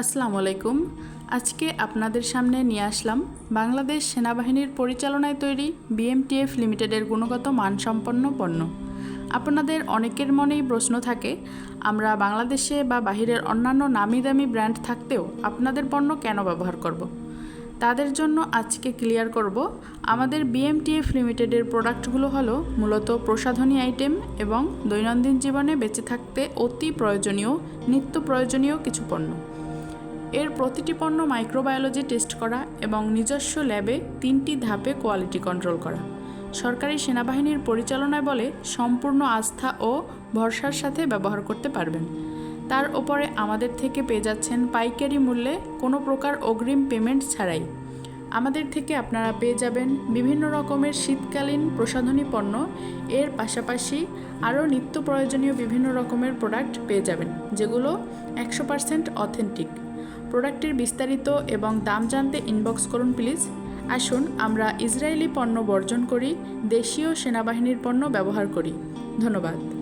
আসসালামু আলাইকুম। আজকে আপনাদের সামনে নিয়ে আসলাম বাংলাদেশ সেনাবাহিনীর পরিচালনায় তৈরি বিএমটিএফ লিমিটেডের গুণগত মানসম্পন্ন পণ্য। আপনাদের অনেকের মনেই প্রশ্ন থাকে, আমরা বাংলাদেশে বা বাহিরের অন্যান্য নামি দামি ব্র্যান্ড থাকতেও আপনাদের পণ্য কেন ব্যবহার করব। তাদের জন্য আজকে ক্লিয়ার করব, আমাদের বিএমটিএফ লিমিটেডের প্রোডাক্টগুলো হলো মূলত প্রসাধনী আইটেম এবং দৈনন্দিন জীবনে বেঁচে থাকতে অতি প্রয়োজনীয়, নিত্য প্রয়োজনীয় কিছু পণ্য। এর প্রতিটি পণ্য মাইক্রোবায়োলজি টেস্ট করা এবং নিজস্ব ল্যাবে তিনটি ধাপে কোয়ালিটি কন্ট্রোল করা। সরকারি সেনাবাহিনীর পরিচালনায় বলে সম্পূর্ণ আস্থা ও ভরসার সাথে ব্যবহার করতে পারবেন। তার ওপরে আমাদের থেকে পেয়ে যাচ্ছেন পাইকারি মূল্যে কোনো প্রকার অগ্রিম পেমেন্ট ছাড়াই। আমাদের থেকে আপনারা পেয়ে যাবেন বিভিন্ন রকমের শীতকালীন প্রসাধনী পণ্য। এর পাশাপাশি আরও নিত্য প্রয়োজনীয় বিভিন্ন রকমের প্রোডাক্ট পেয়ে যাবেন, যেগুলো একশো পার্সেন্ট অথেন্টিক প্রোডাক্টের বিস্তারিত এবং দাম জানতে ইনবক্স করুন প্লিজ আসুন, আমরা ইসরায়েলি পণ্য বর্জন করি, দেশীয় সেনাবাহিনীর পণ্য ব্যবহার করি। ধন্যবাদ।